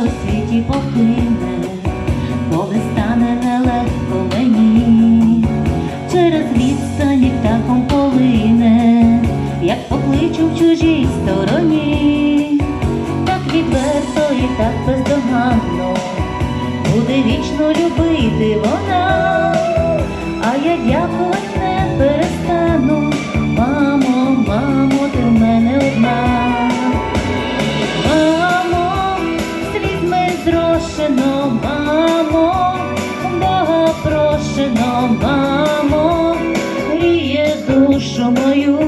у світі похине, коли стане нелегко мені, через відстані птахом полине, як покличу в чужій стороні, так відверто і так бездоганно буде вічно любити вона, а я дякую. Мамо, гріє душу мою,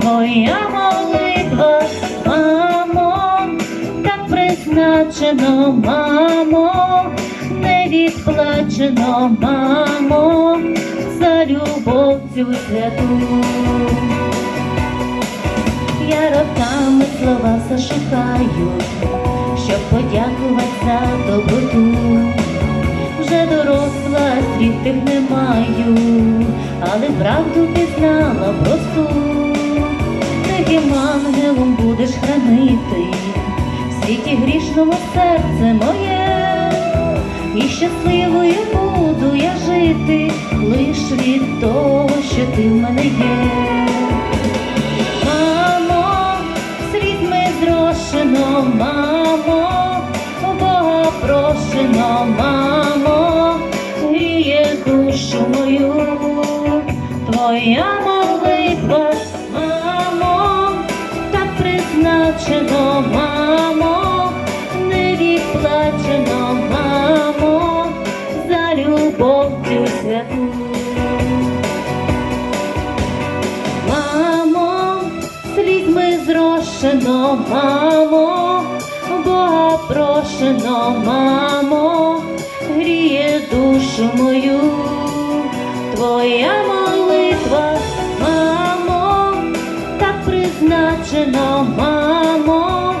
твоя молитва, мамо, так призначено, мамо, не відплачено, мамо, за любов цю святу. Я роками слова зашукаю, щоб подякувати за доброту. Тих не маю, але правду пізнала просту. таким ангелом будеш хранити в світі грішному серце моє, і щасливою буду я жити лиш від того, що ти в мене є. Твоя молитва, мамо, так призначено, мамо, не відплачено, мамо, за любов цю святу. Мамо, слізьми зрошено, мамо, Бога прошено, мамо, гріє душу мою, твоя молитва, призначено, мамо,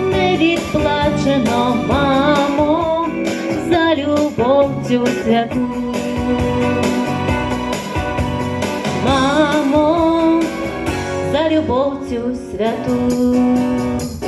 не відплачено, мамо, за любов цю святу. Мамо, за любов цю святу.